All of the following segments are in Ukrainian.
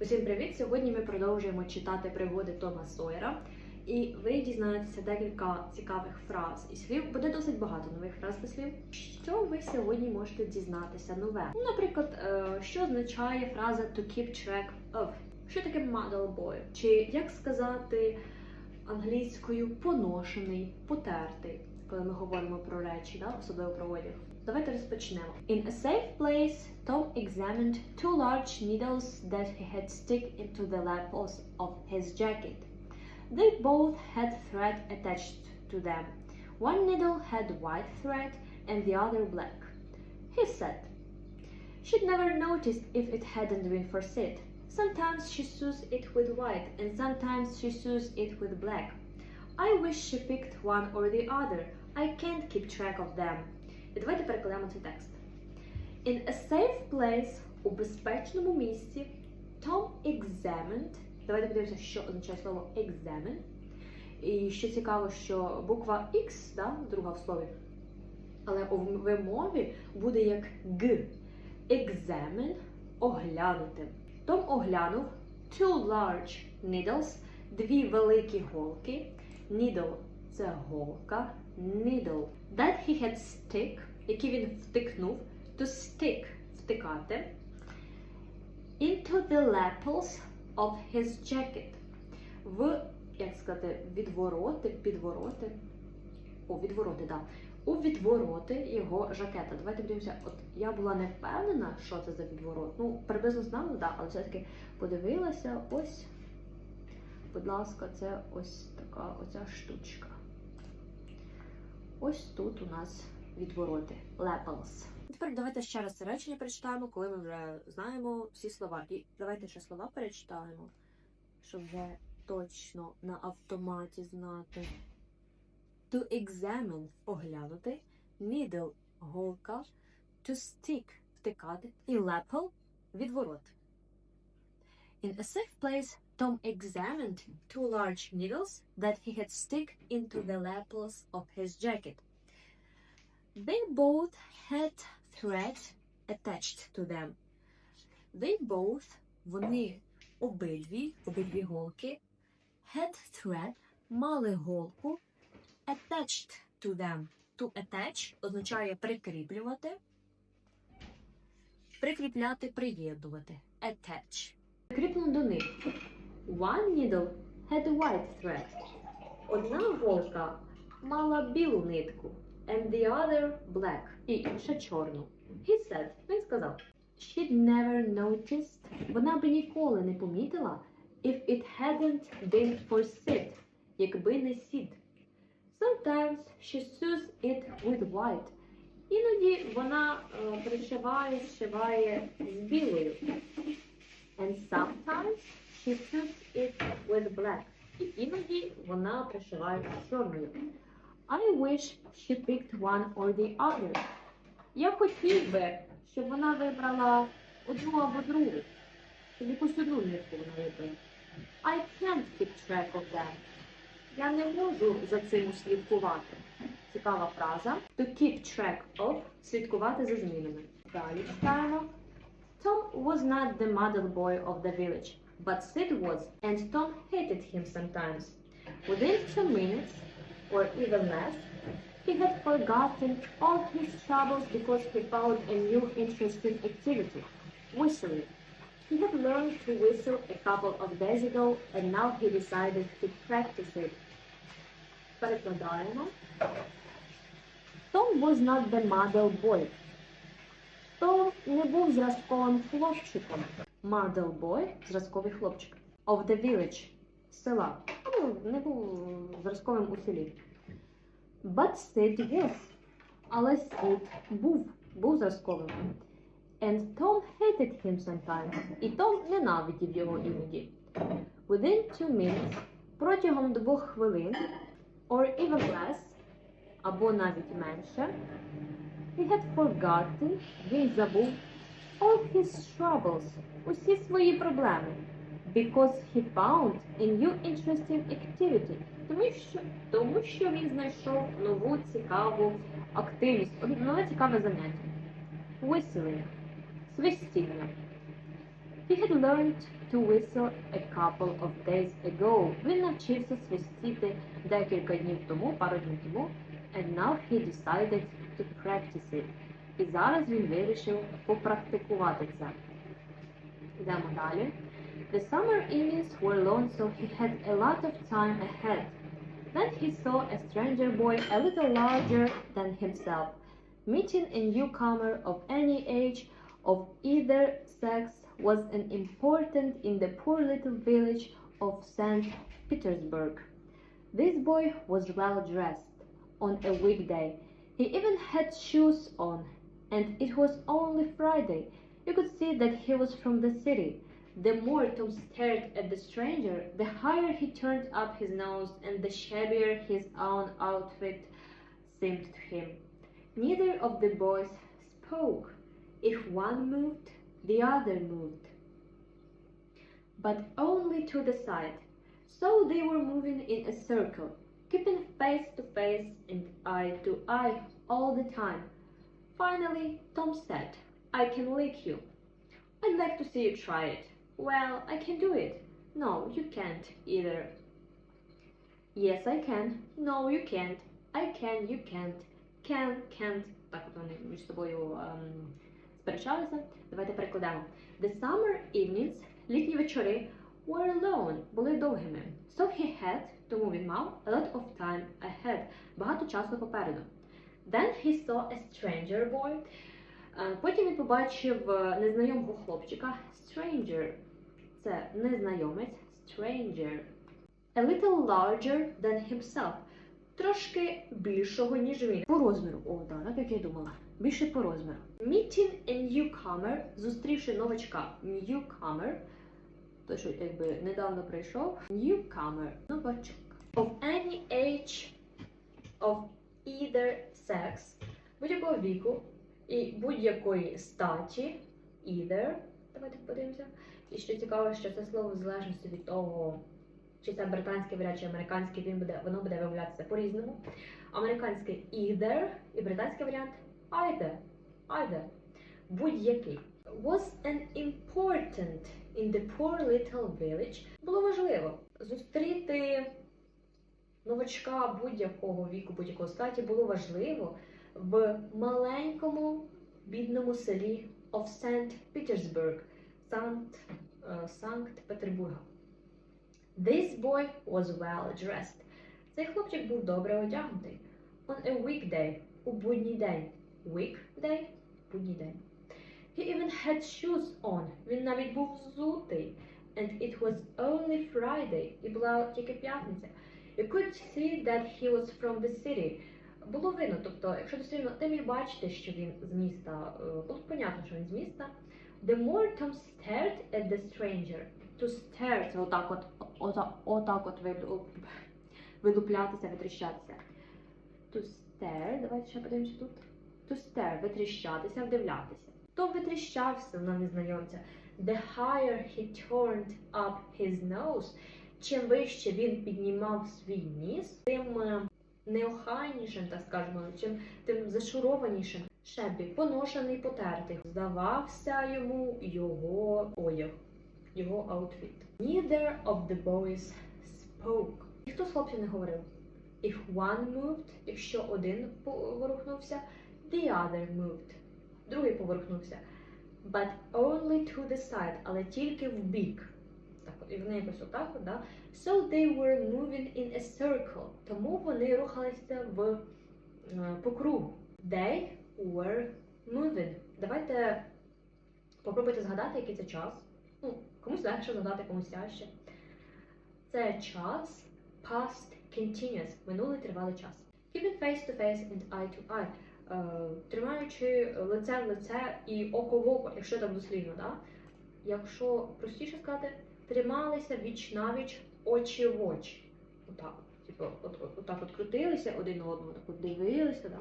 Усім привіт! Сьогодні ми продовжуємо читати пригоди Тома Сойера. І ви дізнаєтеся декілька цікавих фраз і слів. Буде досить багато нових фраз та слів. Що ви сьогодні можете дізнатися нове? Ну, наприклад, е, що означає фраза to keep track of? Що таке model boy? Чи як сказати англійською поношений, потертий, коли ми говоримо про речі, да? особливо про одяг? Давайте розпочнемо. In a safe place, Tom examined two large needles that he had stick into the lapels of his jacket. They both had thread attached to them. One needle had white thread and the other black. He said. She'd never noticed if it hadn't been for Sid. Sometimes she sews it with white and sometimes she sews it with black. I wish she picked one or the other. I can't keep track of them. І давайте перекладемо цей текст. In a safe place, у безпечному місці, Tom examined. Давайте подивимося, що означає слово examine. І що цікаво, що буква X, да, друга в слові, але у вимові буде як Г. Examine оглянути. Том оглянув two large needles, дві великі голки. Needle – це голка. Needle. That he had stick, які він втикнув. To stick – втикати. Into the lapels of his jacket. В, як сказати, відвороти, підвороти. О, відвороти, так. Да. У відвороти його жакета. Давайте подивимося. От я була не впевнена, що це за відворот. Ну, приблизно знала, да, але все-таки подивилася. Ось, будь ласка, це ось така оця штучка. Ось тут у нас відвороти. Lapels. Тепер давайте ще раз речення перечитаємо, коли ми вже знаємо всі слова. І давайте ще слова перечитаємо, щоб вже точно на автоматі знати. To examine оглянути, needle голка, to stick втикати і lapel відворот. In a safe place, Tom examined two large needles that he had stick into the lapels of his jacket. They both had thread attached to them. They both, вони обидві, обидві голки, had thread, мали голку, attached to them. To attach означає прикріплювати, прикріпляти, приєднувати. Attach. Прикріплено до них. One needle had a white thread. Одна голка мала білу нитку. And the other black. І інша чорну. He said, він сказав, she'd never noticed, вона би ніколи не помітила, if it hadn't been for Sid, якби не Сід. Sometimes she sews it with white. Іноді вона е, пришиває, зшиває з білою. And sometimes she sews it with black. І іноді вона пришиває чорною. I wish she picked one or the other. Я хотів би, щоб вона вибрала одну або другу. Щоб якусь одну вона вибрала. I can't keep track of them. Я не можу за цим слідкувати. Цікава фраза. To keep track of – слідкувати за змінами. Далі читаємо. Tom was not the model boy of the village, but Sid was, and Tom hated him sometimes. Within two minutes, or even less, he had forgotten all his troubles because he found a new interesting activity whistling. He had learned to whistle a couple of days ago, and now he decided to practice it. Перекладаємо. Tom was not the model boy. Том не був зразковим хлопчиком. Model boy – зразковий хлопчик. Of the village – села. Ну, не був зразковим у селі. But Sid was. Але Sid був, був зразковим. And Tom hated him sometimes. І Том ненавидів його іноді. Within two minutes, протягом двох хвилин, or even less, або навіть менше, he had forgotten, він забув all his troubles, усі свої проблеми. Because he found a new interesting activity. Тому що, тому що він знайшов нову цікаву активність, нове цікаве заняття. Whistling. Свистіння. He had learned to whistle a couple of days ago. Він навчився свистіти декілька днів тому, пару днів тому, and now he decided to practice it. І зараз він вирішив попрактикувати це. Йдемо далі. The summer evenings were long, so he had a lot of time ahead. Then he saw a stranger boy a little larger than himself. Meeting a newcomer of any age of either sex was an important in the poor little village of St. Petersburg. This boy was well dressed on a weekday. He even had shoes on, and it was only Friday. You could see that he was from the city. The more Tom stared at the stranger, the higher he turned up his nose and the shabbier his own outfit seemed to him. Neither of the boys spoke. If one moved, the other moved. But only to the side. So they were moving in a circle, keeping face to face and eye to eye all the time. Finally, Tom said, I can lick you. I'd like to see you try it. Well, I can do it. No, you can't either. Yes, I can. No, you can't. I can, you can't. Can, can't. Так от вони між собою ем, сперечалися. Давайте перекладемо. The summer evenings, літні вечори, were long, були довгими. So he had, тому він мав, a lot of time ahead, багато часу попереду. Then he saw a stranger boy. Е, Потім він побачив е, незнайомого хлопчика. Stranger. Це незнайомець. Stranger. A little larger than himself. Трошки більшого, ніж він. По розміру. О, да, так як я думала. Більше по розміру. Meeting a newcomer, зустрівши новачка. Newcomer. Той, що якби недавно прийшов. Newcomer. Новачок. Of any age of either sex. Будь-якого віку і будь-якої статі. Either. Давайте подивимося. І що цікаво, що це слово в залежності від того, чи це британський варіант, чи американський, він буде, воно буде виявлятися по-різному. Американський either і британський варіант either. Either. Будь-який. Was an important in the poor little village. Було важливо зустріти новачка будь-якого віку, будь-якого статі було важливо в маленькому бідному селі of St. Е, Санкт-Петербурга. This boy was well dressed. Цей хлопчик був добре одягнутий. On a weekday, у будній день. Weekday – будній день. He even had shoes on. Він навіть був взутий. And it was only Friday. І була тільки п'ятниця. You could see that he was from the city. Було видно, тобто, якщо дослівно, ти міг бачити, що він з міста, е, було понятно, що він з міста. The more Tom stared at the stranger. To stare, це отак от, отак, отак от вилуплятися, витріщатися. To stare, давайте ще подивимося тут. To stare, витріщатися, вдивлятися. Том витріщався на незнайомця. The higher he turned up his nose, чим вище він піднімав свій ніс, тим е, неохайнішим, так скажемо, чим тим зашурованішим. Шебі, поношений, потертий. Здавався йому його одяг, його аутфіт. Neither of the boys spoke. Ніхто з хлопців не говорив. If one moved, якщо один поворухнувся, the other moved. Другий поворухнувся. But only to the side, але тільки в бік. І вони якось отак, от, да? So they were moving in a circle. Тому вони рухалися в, е, по кругу. They were moving. Давайте попробуйте згадати, який це час. Ну, комусь легше згадати, комусь тяжче. Це час past continuous, минулий тривалий час. Keeping face to face and eye to eye. Е, тримаючи лице в лице і око в око, якщо так дослівно, да? Якщо простіше сказати, трималися віч навіч очі в очі. Отак. Типу, от, от, отак от крутилися один одного, так от дивилися, да?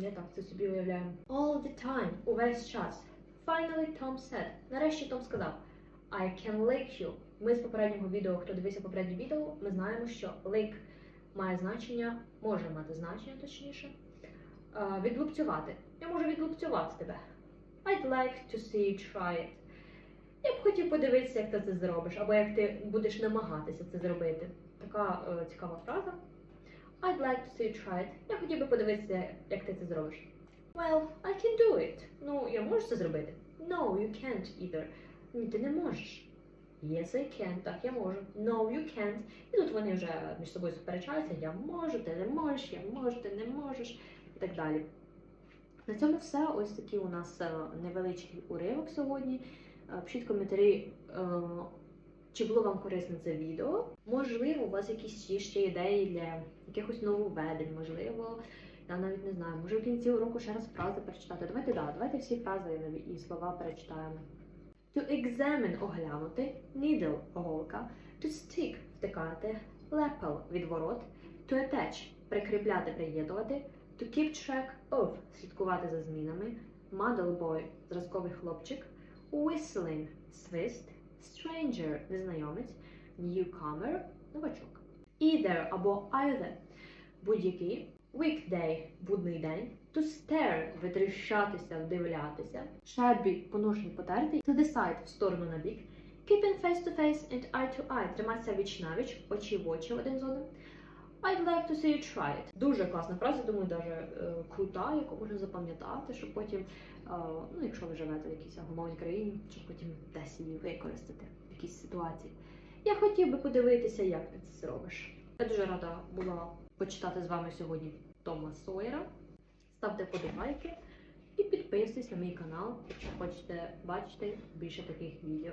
Я так це собі уявляю. All the time, увесь час. Finally Tom said. Нарешті Том сказав I can lick you. Ми з попереднього відео, хто дивився попереднє відео, ми знаємо, що lick має значення, може мати значення точніше. е, Відлупцювати. Я можу відлупцювати тебе. I'd like to see you try it. Я б хотів подивитися, як ти це зробиш, або як ти будеш намагатися це зробити. Така е, цікава фраза. I'd like to see you try it. Я хотів би подивитися, як ти це зробиш. Well, I can do it. Ну, я можу це зробити. No, you can't either. Ні, ти не можеш. Yes, I can. Так, я можу. No, you can't. І тут вони вже між собою сперечаються. Я можу, ти не можеш, я можу, ти не можеш і так далі. На цьому все. Ось такий у нас е, невеличкий уривок сьогодні. Е, Пишіть коментарі, е, чи було вам корисне це відео. Можливо, у вас якісь ще ідеї для якихось нововведень, можливо, я навіть не знаю. Може в кінці уроку ще раз фрази перечитати. Давайте да, давайте всі фрази і слова перечитаємо. To examine оглянути, needle голка, to stick втикати, lapel відворот, to attach прикріпляти, приєднувати, to keep track of слідкувати за змінами, model boy зразковий хлопчик, whistling. Свист, stranger. Незнайомець, newcomer. Новачок. Either або either. Будь-який, weekday. Будний день, to stare. Витріщатися, вдивлятися, shabby поношений потертий, to the в сторону на бік, keeping face to face and eye to eye. Триматися віч навіч, очі в очі один з одним. I'd like to see you try it. Дуже класна фраза, думаю, даже е, крута, яку можна запам'ятати, щоб потім, е, ну, якщо ви живете в якійсь англомовній країні, щоб потім десь її використати в якійсь ситуації. Я хотів би подивитися, як ти це зробиш. Я дуже рада була почитати з вами сьогодні Тома Сойера. Ставте вподобайки і підписуйтесь на мій канал, якщо хочете бачити більше таких відео.